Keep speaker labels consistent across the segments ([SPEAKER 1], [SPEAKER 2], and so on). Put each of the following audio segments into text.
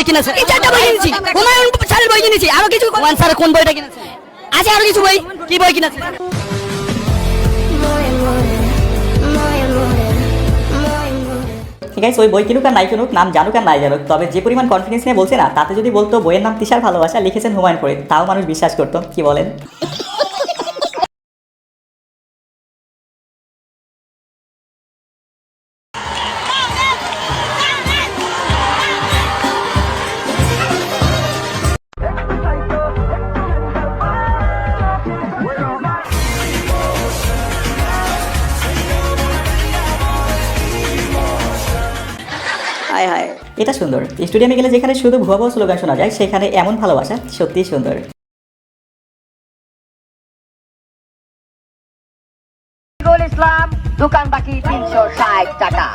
[SPEAKER 1] বই কিনেছে? এই চারটা বই কিনেছি। হুমায়ুন স্যারের বই কিনেছি। আরও কিছু হুমায়ুন স্যারের কোন বইটা কিনেছে? আছে আরও কিছু বই? কি বই কিনেছে?
[SPEAKER 2] ঠিক আছে ওই বই কিনুক আর নাই কিনুক নাম জানুক আর নাই জানুক তবে যে পরিমাণ কনফিডেন্স নিয়ে বলছে না তাতে যদি বলতো বইয়ের নাম তিশার ভালোবাসা লিখেছেন হুমায়ুন ফরিদ তাও মানুষ বিশ্বাস করতো কি বলেন? এটা সুন্দর। স্টেডিয়ামে গেলে যেখানে শুধু ভুয়া ভুয়া স্লোগান শোনা যায়, সেখানে এমন ভালোবাসা, সত্যিই সুন্দর।
[SPEAKER 3] ইসলাম দোকান বাকি তিনশো ষাট টাকা।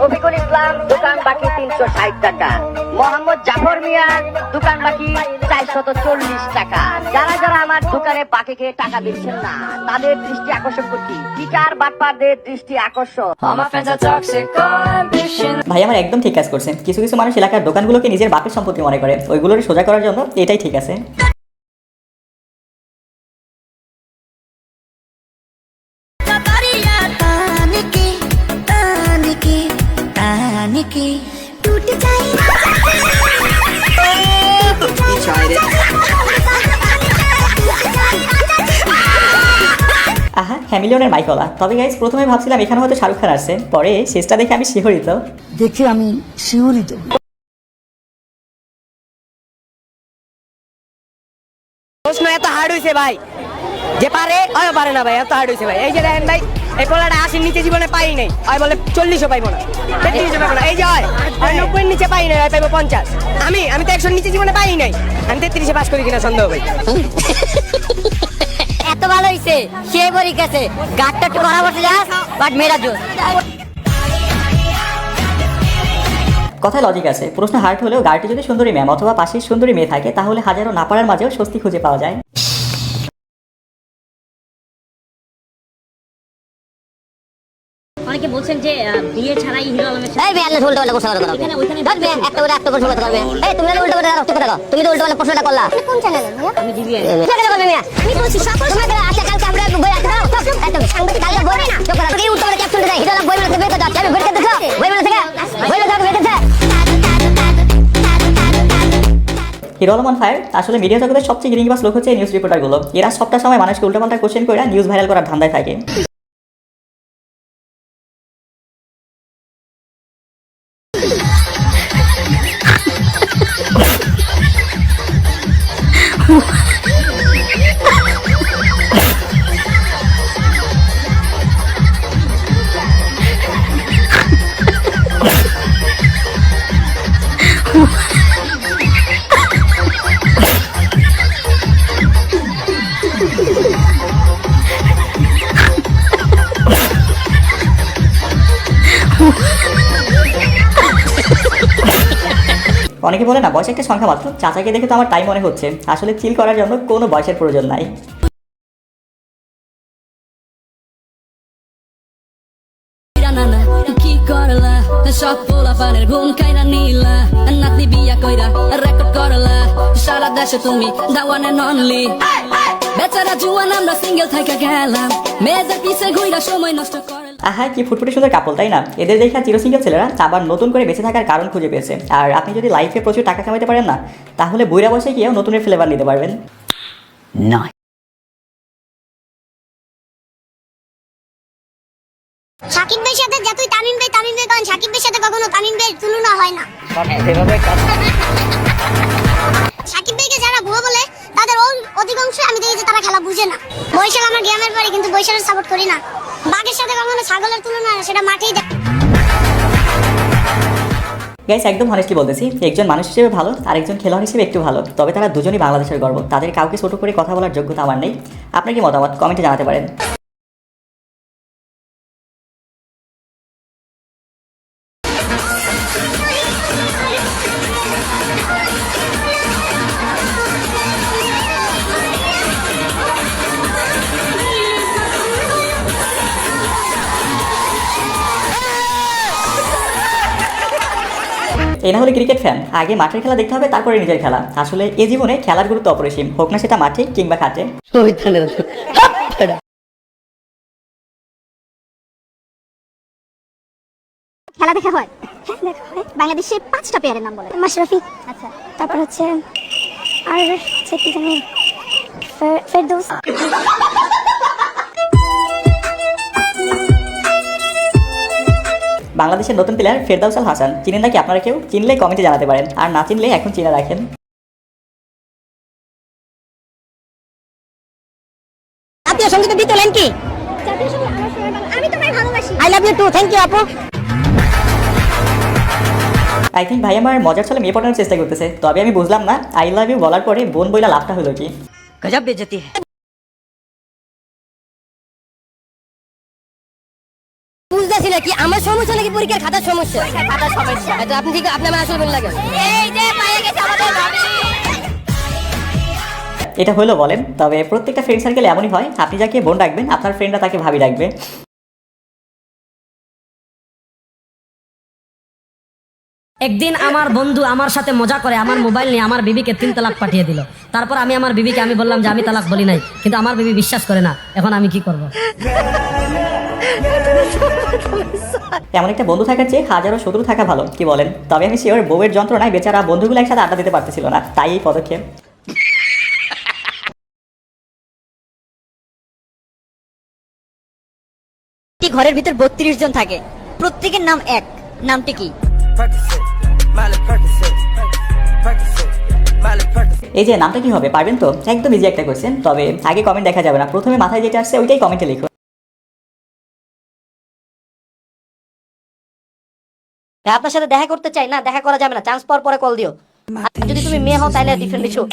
[SPEAKER 3] রফিকুল ইসলাম দোকান বাকি তিনশো ষাট টাকা। মোহাম্মদ জাফর মিয়া দোকান বাকি চারশত চল্লিশ টাকা। যারা যারা আমার দোকানে বাকি খেয়ে টাকা দিচ্ছেন না তাদের দৃষ্টি আকর্ষণ করছি। টিকার বাটপারদের দৃষ্টি আকর্ষণ।
[SPEAKER 2] ভাই আমার একদম ঠিক কাজ করছে কিছু কিছু মানুষ এলাকার দোকানগুলোকে নিজের বাপের সম্পত্তি মনে করে। ওইগুলোর সোজা করার জন্য এটাই ঠিক আছে। হ্যামিলিয়নের মাইকলা তবে গাইজ প্রথমে ভাবছিলাম এখানে হয়তো শাহরুখ খান আসছে। পরে শেষটা দেখে আমি শিহরিত।
[SPEAKER 1] দেখে আমি শিউরিত প্রশ্ন এত হার্ড হয়েছে ভাই। যে পারে হয় পারে না ভাই এত হার্ড হয়েছে ভাই। এই যে দেখেন ভাই এই পোলাটা আশির নিচে জীবনে পাই নাই। হয় বলে চল্লিশও পাইবো না। তেত্রিশও পাইবো না। এই যে হয় হয় নব্বই নিচে পাই নাই পাইবো পঞ্চাশ। আমি আমি তো একশোর নিচে জীবনে পাই নাই। আমি তেত্রিশে পাস করি কিনা সন্দেহ ভাই।
[SPEAKER 3] ভালো হইছে, সে গেছে। একটু যাস, বাট জোর।
[SPEAKER 2] কথায় লজিক আছে। প্রশ্ন হার্ট হলেও গাড়িটি যদি সুন্দরী ম্যাম অথবা পাশের সুন্দরী মেয়ে থাকে, তাহলে হাজারো না পারার মাঝেও স্বস্তি খুঁজে পাওয়া যায়।
[SPEAKER 4] অনেকে বলছেন যে বিয়ে ছাড়াই হিরো আলমের সাথে
[SPEAKER 3] এই আল্লাহ উল্টো পাল্টা প্রশ্ন করো
[SPEAKER 4] এখানে ওইখানে
[SPEAKER 3] একটা করে একটা প্রশ্ন পারবে এই তুমি উল্টো পাল্টা রক্ত কথা তুমি তো উল্টো পাল্টা প্রশ্নটা করলা।
[SPEAKER 5] কোন চ্যানেলে
[SPEAKER 4] আমি
[SPEAKER 3] মেয়ে।
[SPEAKER 5] আমি বলছি সকল
[SPEAKER 3] তোমাকে আচ্ছা কালকে আমরা বই দাও একদম। সাংবাদিক কালকে বই। না। এই উল্টো পাল্টা ক্যাপশন দেয়। হিরো আলম বই বের আমি বের বই থেকে বই থেকে বের
[SPEAKER 2] হিরো আলমান ফায়ার আসলে মিডিয়া জগতের সবচেয়ে গিরিঙ্গিবাস লোক হচ্ছে নিউজ রিপোর্টারগুলো এরা সবটা সময় মানুষকে উল্টোপাল্টা কোশ্চেন করে নিউজ ভাইরাল করার ধান্দায় থাকে। অনেকে বলে না, বয়স একটা সংখ্যা মাত্র। চাচাকে দেখে তো আমার টাইম মনে হচ্ছে। আসলে চিল করার জন্য কোনো বয়সের প্রয়োজন নাই।
[SPEAKER 6] করলা সব পোলা পানের ঘুম কাইরা নাতি বিয়া কইরা রেকর্ড করলা সারা দেশে তুমি দাওয়ানে ননলি বেচারা জুয়ান আমরা সিঙ্গেল থাইকা গেলাম। মেয়েদের পিছে ঘুইরা সময় নষ্ট করে
[SPEAKER 2] আহা কি ফুটফুটে সুন্দর কাপল তাই না? এদের দেখা চির সিঙ্গেল ছেলেরা আবার নতুন করে বেঁচে থাকার কারণ খুঁজে পেয়েছে। আর আপনি যদি লাইফে প্রচুর টাকা কামাইতে পারেন না তাহলে বইরা বসে গিয়েও নতুনের ফ্লেভার নিতে পারবেন।
[SPEAKER 5] সাকিব ভাইয়ের সাথে যতই তামিম ভাই তামিম ভাই কারণ সাকিব ভাইয়ের সাথে কখনো তামিম ভাইয়ের তুলনা হয় না। সাকিব ভাইকে যারা ভুয়ো বলে তাদের অধিকাংশই অধিকাংশ আমি দেখি যে তারা খেলা বুঝে না। বৈশাল আমার গ্রামের বাড়ি, কিন্তু বৈশালের সাপোর্ট করি না। বাঘের সাথে কখনো ছাগলের তুলনা সেটা মাঠেই দেখ
[SPEAKER 2] গাইস একদম হনেস্টলি বলতেছি, একজন মানুষ হিসেবে ভালো আর একজন খেলোয়াড় হিসেবে একটু ভালো। তবে তারা দুজনই বাংলাদেশের গর্ব। তাদের কাউকে ছোট করে কথা বলার যোগ্যতা আমার নেই। আপনার কি মতামত? কমেন্টে জানাতে পারেন। এই না হলে ক্রিকেট ফ্যান আগে মাঠের খেলা দেখতে হবে তারপরে নিজের খেলা। আসলে এই জীবনে খেলার গুরুত্ব অপরিসীম হোক না সেটা মাঠে কিংবা খাটে।
[SPEAKER 5] খেলা দেখা হয়। হ্যাঁ বাংলাদেশে পাঁচটা প্লেয়ারের নাম বলে। মাশরাফি। আচ্ছা। তারপর হচ্ছে আর হচ্ছে কি জানি? ফেরদৌস।
[SPEAKER 2] বাংলাদেশের নতুন প্লেয়ার ফেরদাউস আল হাসান। চিনেন নাকি আপনারা কেউ? চিনলে কমেন্টে জানাতে পারেন। আর না চিনলে এখন চিনে রাখেন।
[SPEAKER 1] জাতীয় সঙ্গীতের দ্বিতীয় লাইন কি?
[SPEAKER 5] জাতীয় সংগীত আমার সোনার বাংলা আমি তোমায় ভালোবাসি।
[SPEAKER 1] I love you too thank you আপু।
[SPEAKER 2] আই থিঙ্ক ভাই আমার মজার ছলে মেয়ে পটানোর চেষ্টা করতেছে। তবে আমি বুঝলাম না আই লাভ ইউ বলার পরে বোন বইলা লাভটা হলো কি?
[SPEAKER 1] গজব বেজতি। কি আমার সমস্যা নাকি পরীক্ষার খাতার সমস্যা? খাতার সমস্যা। এটা আপনি ঠিক আপনি আমার আসল বোন লাগে।
[SPEAKER 5] এই যে পায়ে গেছে আমাদের ভাবি।
[SPEAKER 2] এটা হলো বলেন তবে প্রত্যেকটা ফ্রেন্ড সার্কেল এমনই হয় আপনি যাকে বোন রাখবেন আপনার ফ্রেন্ডরা তাকে ভাবি ডাকবে।
[SPEAKER 4] একদিন আমার বন্ধু আমার সাথে মজা করে আমার মোবাইল নিয়ে আমার বিবিকে তিন তালাক পাঠিয়ে দিল। তারপর আমি আমার বিবিকে আমি বললাম যে আমি তালাক বলি নাই কিন্তু আমার বিবি বিশ্বাস করে না এখন আমি কি করব?
[SPEAKER 2] এমন একটা বন্ধু থাকার চেয়ে হাজারো শত্রু থাকা ভালো কি বলেন? তবে আমি শিওর বউয়ের যন্ত্রণায় বেচারা বন্ধুগুলো একসাথে আড্ডা দিতে পারতেছিল না তাই এই পদক্ষেপ।
[SPEAKER 1] ঘরের ভিতর বত্রিশ জন থাকে প্রত্যেকের নাম এক নামটি কি?
[SPEAKER 2] এই যে নামটা কি হবে পারবেন তো? একদম ইজি একটা কোয়েশ্চেন তবে আগে কমেন্ট দেখা যাবে না। প্রথমে মাথায় যেটা আসছে ওইটাই কমেন্টে লিখো।
[SPEAKER 1] হ্যাঁ, আপনার সাথে দেখা করতে চাই না দেখা করা যাবে না চান্স পাওয়ার পরে কল দিও। যদি তুমি মেয়ে হও তাহলে ডিফারেন্ট ইস্যু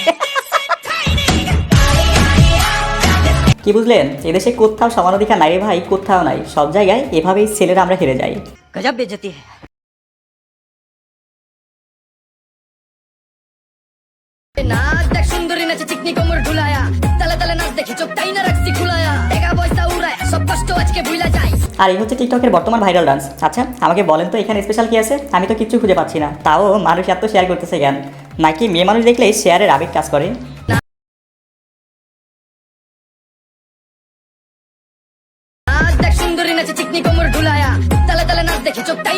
[SPEAKER 2] কি বুঝলেন? এদেশে কোথাও সমানাধিকার নাই রে ভাই কোথাও নাই। সব জায়গায় এভাবেই ছেলেরা আমরা হেরে যাই।
[SPEAKER 1] গজব বেজতি।
[SPEAKER 2] আর এই হচ্ছে টিকটকের বর্তমান ভাইরাল ডান্স আচ্ছা আমাকে বলেন তো এখানে স্পেশাল কি আছে? আমি তো কিচ্ছু খুঁজে পাচ্ছি না। তাও মানুষ এত শেয়ার করতেছে জ্ঞান নাকি মেয়ে মানুষ দেখলেই শেয়ারের আবেগ কাজ করে?
[SPEAKER 6] নাচ দেখ সুন্দরী নাচে চিকনি কোমর ঢুলায়া। তালে তালে নাচ দেখে চোখ তাই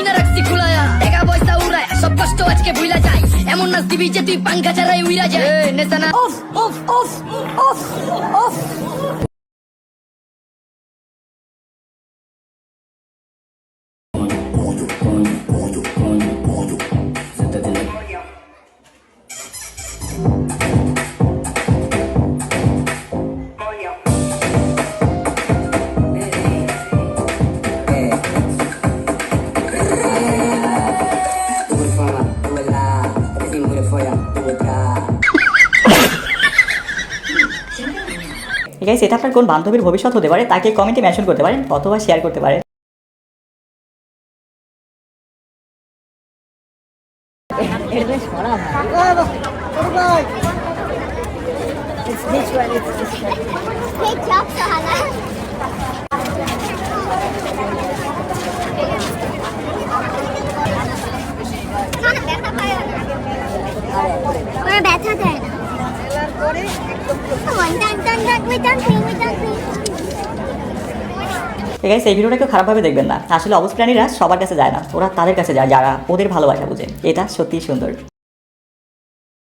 [SPEAKER 2] গাইস এটা আপনার কোন বান্ধবীর ভবিষ্যৎ হতে পারে তাকে কমেন্টে মেনশন করতে পারেন অথবা শেয়ার করতে পারেন
[SPEAKER 5] ব্যথা দেয় না
[SPEAKER 2] গাইস এই ভিডিওটা কেউ খারাপভাবে দেখবেন না। আসলে অবস প্রাণীরা সবার কাছে যায় না। ওরা তাদের কাছে যায়, যারা ওদের ভালোবাসা বুঝে এটা সত্যিই সুন্দর।